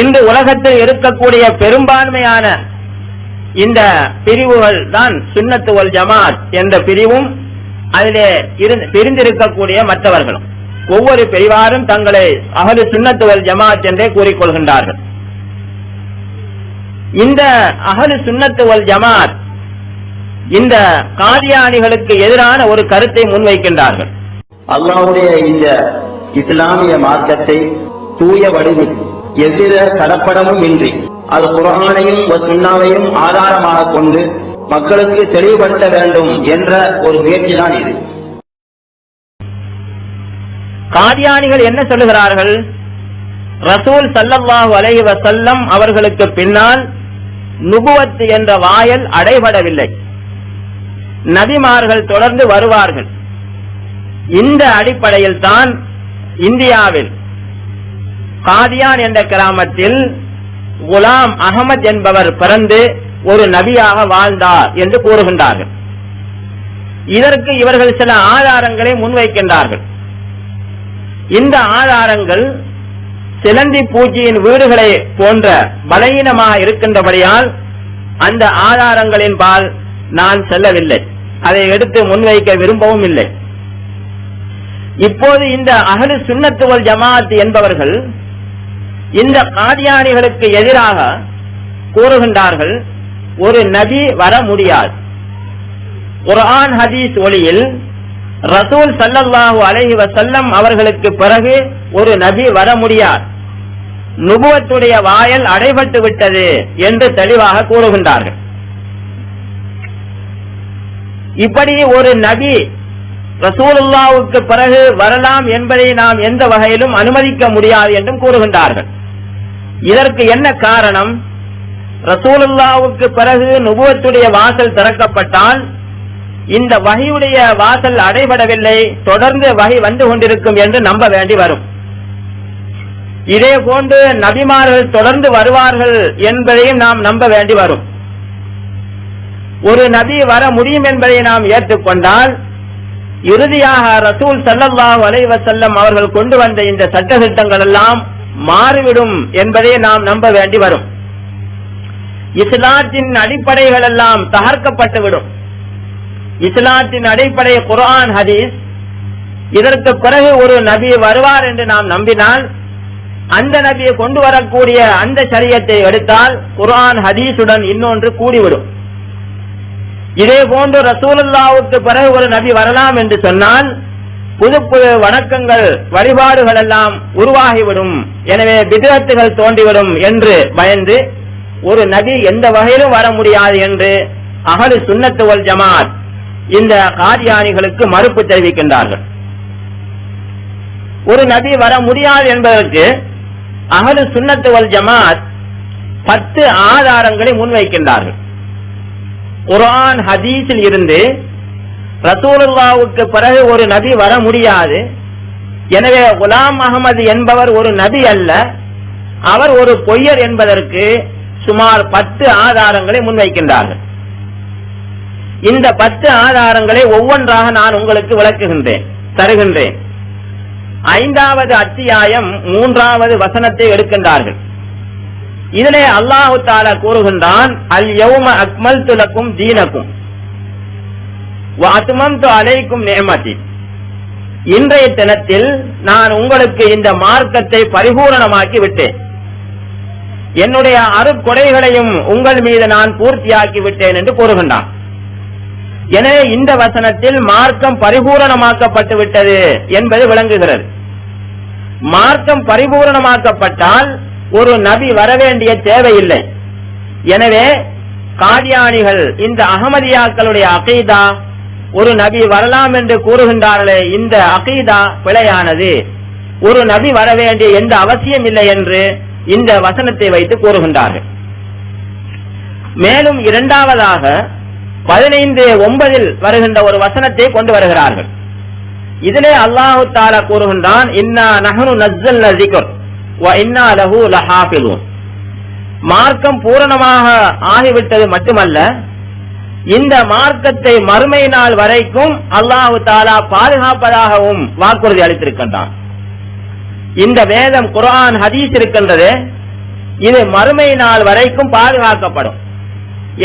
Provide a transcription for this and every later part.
இந்த உலகத்தில் இருக்கக்கூடிய பெரும்பான்மையான இந்த பிரிவுகள் தான் சுன்னத்துவல் ஜமாத் என்ற பிரிவும் அதிலே பிரிந்திருக்கக்கூடிய மற்றவர்களும். ஒவ்வொரு பிரிவாரும் தங்களை அகலு சுண்ணத்துவல் ஜமாத் என்றே கூறிக்கொள்கின்றார்கள். இந்த அகலு சுண்ணத்துவல் ஜமாத் இந்த காதியானிகளுக்கு எதிரான ஒரு கருத்தை முன்வைக்கின்றார்கள். அல்லாவுடைய இந்த இஸ்லாமிய மார்க்கத்தை தூய வடிவில் எவ்வித தடப்படமும் இன்றி அது குரானையும் சுண்ணாவையும் ஆதாரமாக கொண்டு மக்களுக்கு தெளிவுபடுத்த வேண்டும் என்ற ஒரு முயற்சிதான் இது. காதியானிகள் என்ன சொல்லுகிறார்கள்? ரசூல் சல்லல்லாஹு அலைஹி வசல்லம் அவர்களுக்கு பின்னால் நுபுவத்து என்ற வாயல் அடைபடவில்லை. நபிமார்கள் தொடர்ந்து வருவார்கள். இந்த அடிப்படையில் தான் இந்தியாவில் காதியான் என்ற கிராமத்தில் குலாம் அகமது என்பவர் பிறந்து ஒரு நபியாக வாழ்ந்தார் என்று கூறுகின்றார்கள். இதற்கு இவர்கள் சில ஆதாரங்களை முன்வைக்கின்றார்கள். இந்த ஆதாரங்கள் சிலந்தி பூச்சியின் வீடுகளை போன்ற பலகீனமாக இருக்கின்றபடியால் அந்த ஆதாரங்களின் பால் நான் செல்லவில்லை. அதை எடுத்து முன்வைக்க விரும்பவும் இல்லை. இப்போது இந்த அகலு சுண்ணத்துவல் ஜமாத் என்பவர்கள் இந்த காதியானிகளுக்கு எதிராக கூறுகின்றார்கள் ஒரு நபி வர முடியாது. குர்ஆன் ஹதீஸ் ஒளியில் ரசூல் சல்லல்லாஹு அலஹி வசல்லம் அவர்களுக்கு பிறகு ஒரு நபி வர முடியாது. நுபுவத்துடைய வாயல் அடைபட்டு விட்டது என்று தெளிவாக கூறுகின்றார்கள். இப்படி ஒரு நபி ரசூலுல்லாவுக்கு பிறகு வரலாம் என்பதை நாம் எந்த வகையிலும் அனுமதிக்க முடியாது என்றும் கூறுகின்றார்கள். இதற்கு என்ன காரணம்? ரசூலுல்லாவுக்கு பிறகு நுபுவத்துடைய வாசல் திறக்கப்பட்டால் இந்த வகையுடைய வாசல் அடைபடவில்லை தொடர்ந்து வகை வந்து கொண்டிருக்கும் என்று நம்ப வேண்டி வரும். இதே போன்று நபிமார்கள் தொடர்ந்து வருவார்கள் என்பதையும் நாம் நம்ப வேண்டி வரும். ஒரு நபி வர முடியும் என்பதை நாம் ஏற்றுக்கொண்டால் இறுதியாக ரசூல் சல்லல்லாஹ் அலைஹி அவர்கள் கொண்டு வந்த இந்த சட்டத்திட்டங்கள் எல்லாம் மாறிவிடும் என்பதை நாம் நம்ப வேண்டி வரும். இஸ்லாத்தின் அடிப்படைகள் எல்லாம் தகர்க்கப்பட்டுவிடும். இஸ்லாத்தின் அடிப்படை குரான் ஹதீஸ் இதற்கு பிறகு ஒரு நபி வருவார் என்று நாம் நம்பினால் அந்த நபியை கொண்டு வரக்கூடிய அந்த சரியத்தை எடுத்தால் குரான் ஹதீஸுடன் இன்னொன்று கூடிவிடும். இதே போன்று ரசூலுல்லாவுக்கு பிறகு ஒரு நபி வரலாம் என்று சொன்னால் புது புது வணக்கங்கள் வழிபாடுகள் எல்லாம் உருவாகிவிடும். எனவே பிதத்துகள் தோன்றிவிடும் என்று பயந்து ஒரு நபி எந்த வகையிலும் வர முடியாது என்று அகலு சுன்னத்துவல் ஜமாத் இந்த காரியானிகளுக்கு மறுப்பு தெரிவிக்கின்றார்கள். ஒரு நபி வர முடியாது என்பதற்கு அகலு சுண்ணத்துவல் ஜமாத் பத்து ஆதாரங்களை முன்வைக்கின்றார்கள். குரான் ஹதீஸில் இருந்து ரசூலுல்லாவுக்கு பிறகு ஒரு நபி வர முடியாது. எனவே குலாம் அகமது என்பவர் ஒரு நபி அல்ல. அவர் ஒரு பொய்யர் என்பதற்கு சுமார் பத்து ஆதாரங்களை முன்வைக்கின்றார்கள். இந்த பத்து ஆதாரங்களை ஒவ்வொன்றாக நான் உங்களுக்கு விளக்குகின்றேன் தருகின்றேன். ஐந்தாவது அத்தியாயம் மூன்றாவது வசனத்தை எடுக்கின்றார்கள். இதிலே அல்லாஹு தாலா கூறுகின்றான் அல் யௌம அக்மல் துலக்கும் தீனக்கும். அலைக்கும் நேமதி இன்றைய தினத்தில் நான் உங்களுக்கு இந்த மார்க்கத்தை பரிபூரணமாக்கி விட்டேன். என்னுடைய அருக்கொடைகளையும் உங்கள் மீது நான் பூர்த்தியாக்கி விட்டேன் என்று கூறுகின்றான். எனவே இந்த வசனத்தில் மார்க்கம் பரிபூரணமாக்கப்பட்டு விட்டது என்பது விளங்குகிறது. மார்க்கம் பரிபூரணமாக்கப்பட்டால் ஒரு நபி வரவேண்டிய தேவையில்லை. எனவே காதியானிகள் இந்த அகமதியாக்களுடைய அகைதா ஒரு நபி வரலாம் என்று கூறுகின்றார்களே இந்த அகீதா பிழையானது. ஒரு நபி வர வேண்டிய எந்த அவசியம் இல்லை என்று இந்த வசனத்தை வைத்து கூறுகின்றார்கள். மேலும் இரண்டாவதாக பதினைந்து ஒன்பதில் வருகின்ற ஒரு வசனத்தை கொண்டு வருகிறார்கள். இதிலே அல்லாஹு தாலா கூறுகின்றான் இன்னா நஹனு நஸ்ஸல்ன ஸிக்ர் இன்னா லஹு லஹாஃபிலூன். மார்க்கம் பூரணமாக ஆகிவிட்டது மட்டுமல்ல இந்த மார்க்கத்தை மறுமை நாள் வரைக்கும் அல்லாஹு தாலா பாதுகாப்பதாகவும் வாக்குறுதி அளித்திருக்கின்றான். இந்த வேதம் குரான் ஹதீஸ் இருக்கின்றது. இது மறுமை நாள் வரைக்கும் பாதுகாக்கப்படும்.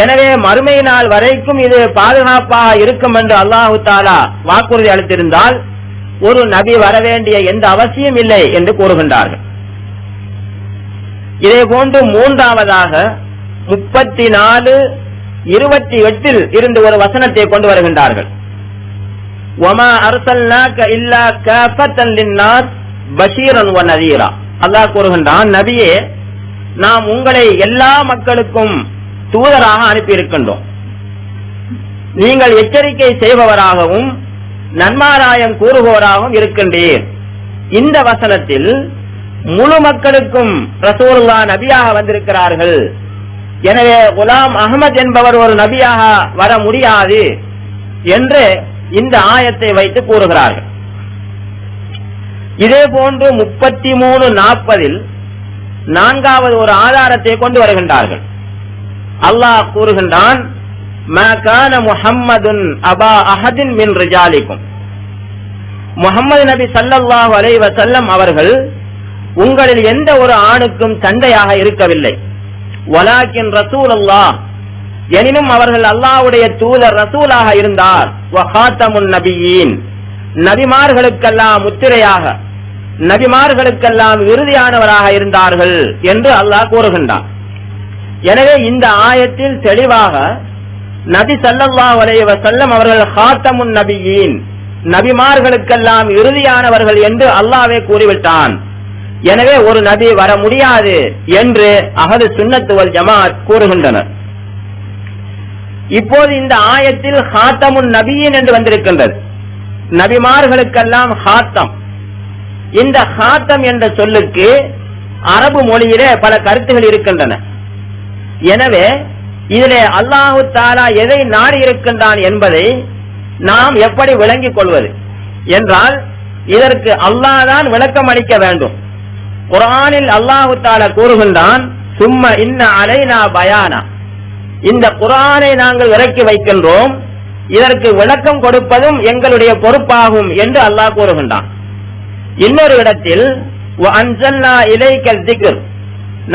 எனவே மறுமை நாள் வரைக்கும் இது பாதுகாப்பாக இருக்கும் என்று அல்லாஹு தாலா வாக்குறுதி அளித்திருந்தால் ஒரு நபி வர வேண்டிய எந்த அவசியம் இல்லை என்று கூறுகின்றார்கள். இதே போன்று மூன்றாவதாக முப்பத்தி நாலு இருபத்தி எட்டில் இருந்து ஒரு வசனத்தை கொண்டு வருகின்றார்கள். ஒமா அரசல்னாக்க இல்லா கஃபத்தன் பஷீரன் நதீரா. அல்லாஹ் கூறுகின்றான் நபியே நாம் உங்களை எல்லா மக்களுக்கும் தூதராக அனுப்பியிருக்கின்றோம். நீங்கள் எச்சரிக்கை செய்பவராகவும் நன்மாராயம் கூறுபவராகவும் இருக்கின்றீர். இந்த வசனத்தில் முழு மக்களுக்கும் ரசூலுல்லா நபியாக வந்திருக்கிறார்கள். எனவே குலாம் அகமது என்பவர் ஒரு நபியாக வர முடியாது என்று இந்த ஆயத்தை வைத்து கூறுகிறார்கள். இதே போன்று முப்பத்தி மூணு நாற்பதில் நான்காவது ஒரு ஆதாரத்தை கொண்டு வருகின்றார்கள். அல்லாஹ் கூறுகின்றான் "மா கான முஹம்மதுன் அபா அஹதின் மின் ரிஜாலிக்கும். முகமது நபி ஸல்லல்லாஹு அலைஹி செல்லம் அவர்கள் உங்களில் எந்த ஒரு ஆணுக்கும் தந்தையாக இருக்கவில்லை. வலாக்கின் ரசூல் அல்லாஹ் எனினும் அவர்கள் அல்லாஹ்வுடைய தூதர் ரசூலாக இருந்தார். வஹாத்தமுன் நபியீன். நபிமார்களுக்கெல்லாம் முத்திரையாக நபிமார்களுக்கெல்லாம் இறுதியானவராக இருந்தார்கள் என்று அல்லாஹ் கூறுகின்றான். எனவே இந்த ஆயத்தில் தெளிவாக நபி சல்லல்லா வலைவ செல்லம் அவர்கள் ஹாத்தமுன் நபியின் நபிமார்களுக்கெல்லாம் இறுதியானவர்கள் என்று அல்லாவே கூறிவிட்டான். எனவே ஒரு நபி வர முடியாது என்று அகது சுண்ணத்துவல் ஜமாத் கூறுகின்றனர். இப்போது இந்த ஆயத்தில் ஹாத்தமுன் நபியின் என்று வந்திருக்கின்றது. நபிமார்களுக்கெல்லாம் ஹாத்தம். இந்த ஹாத்தம் என்ற சொல்லுக்கு அரபு மொழியிலே பல கருத்துகள் இருக்கின்றன. எனவே இதிலே அல்லாஹு தாலா எதை நாடி இருக்கின்றான் என்பதை நாம் எப்படி விளங்கிக் கொள்வது? என்றால் இதற்கு அல்லாஹ் தான் விளக்கம் அளிக்க வேண்டும். குரானில் அல்லாஹு தாலா கூறுகின்றான் சும்மா இன்ன அலைனா பயானா. இந்த குரானை நாங்கள் இறக்கி வைக்கின்றோம். இதற்கு விளக்கம் கொடுப்பதும் எங்களுடைய பொறுப்பாகும் என்று அல்லாஹ் கூறுகின்றான். இன்னொரு இடத்தில்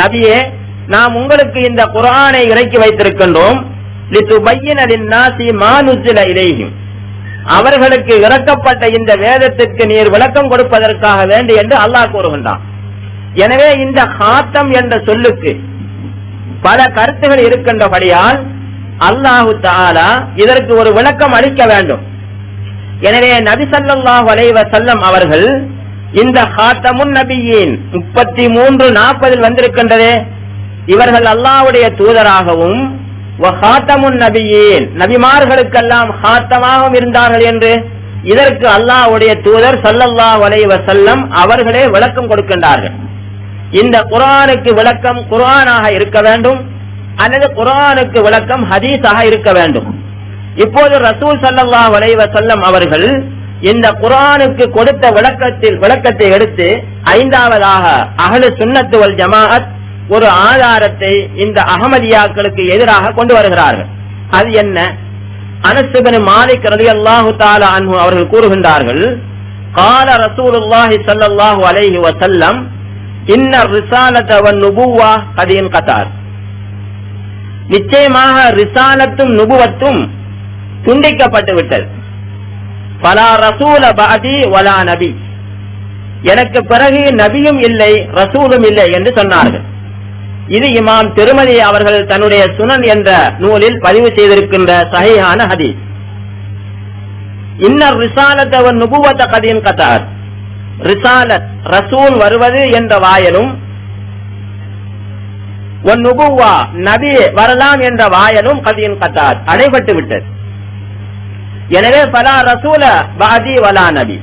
நபியே நாம் உங்களுக்கு இந்த குரானை இறக்கி வைத்திருக்கின்றோம். அவர்களுக்கு இறக்கப்பட்ட இந்த வேதத்திற்கு நீர் விளக்கம் கொடுப்பதற்காக வேண்டி என்று அல்லாஹ் கூறுகின்றான். எனவே இந்த ஹாத்தம் என்ற சொல்லுக்கு பல கருத்துகள் இருக்கின்றபடியால் அல்லாஹு தாலா இதற்கு ஒரு விளக்கம் அளிக்க வேண்டும். எனவே நபி ஸல்லல்லாஹு செல்லம் அவர்கள் இந்த ஹாத்தமுன் நபியின் முப்பத்தி மூன்று நாற்பதில் வந்திருக்கின்றதே. இவர்கள் அல்லாவுடைய தூதராகவும் ஹாத்தமுன் நபியின் நபிமார்களுக்கெல்லாம் ஹாத்தமாகவும் இருந்தார்கள் என்று இதற்கு அல்லாஹ்வுடைய தூதர் சல்லல்லா அலைஹி செல்லம் அவர்களே விளக்கம் கொடுக்கின்றார்கள். இந்த குரானுக்கு விளக்கம் குரானாக இருக்க வேண்டும். அல்லது குரானுக்கு விளக்கம் ஹதீஸாக இருக்க வேண்டும். இப்போது ரசூல் சல்லா வலைவ செல்லம் அவர்கள் இந்த குரானுக்கு கொடுத்த விளக்கத்தில் விளக்கத்தை எடுத்து ஐந்தாவதாக அகலு சுன்னத்துவல் ஜமாஅத் ஒரு ஆதாரத்தை இந்த அகமதியாக்களுக்கு எதிராக கொண்டு வருகிறார்கள். அது என்ன? அனசுபன் மாலிக் ரலி அல்லாஹு தாலா அன்பு அவர்கள் கூறுகின்றார்கள் கால ரசூல் ரசூலுல்லாஹி சல்லாஹூ அலைஹி வசல்லம் இன்ன ரிசாலத்தவன் நுபுவா கதையின் கத்தார் நிச்சயமாக ரிசாலத்தும் நுபுவத்தும் துண்டிக்கப்பட்டு விட்டது. பலா ரசூல பாதி வலா நபி எனக்கு பிறகு நபியும் இல்லை ரசூலும் இல்லை என்று சொன்னார்கள். இது இமாம் திருமதி அவர்கள் தன்னுடைய சுனன் என்ற நூலில் பதிவு செய்திருக்கின்ற சகையான ஹதீஸ். இன்னர் ரிசாலத்தவன் நுபுவத்த கதையின் கத்தார் ரிசாலத் ரசூல் வருவது என்ற வாயலும் ஒன் நபி வரலாம் என்ற வாயலும் கதியின் கத்தார் அடைபட்டு விட்டது. எனவே பலா ரசூல பாதி வலா நபி.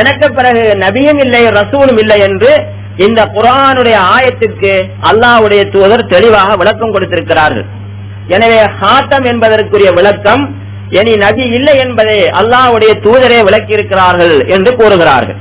எனக்கு பிறகு நபியும் இல்லை ரசூலும் இல்லை என்று இந்த குரானுடைய ஆயத்திற்கு அல்லாஹ்வுடைய தூதர் தெளிவாக விளக்கம் கொடுத்திருக்கிறார்கள். எனவே ஹாத்தம் என்பதற்குரிய விளக்கம் இனி நபி இல்லை என்பதை அல்லாஹ்வுடைய தூதரே விளக்கியிருக்கிறார்கள் என்று கூறுகிறார்கள்.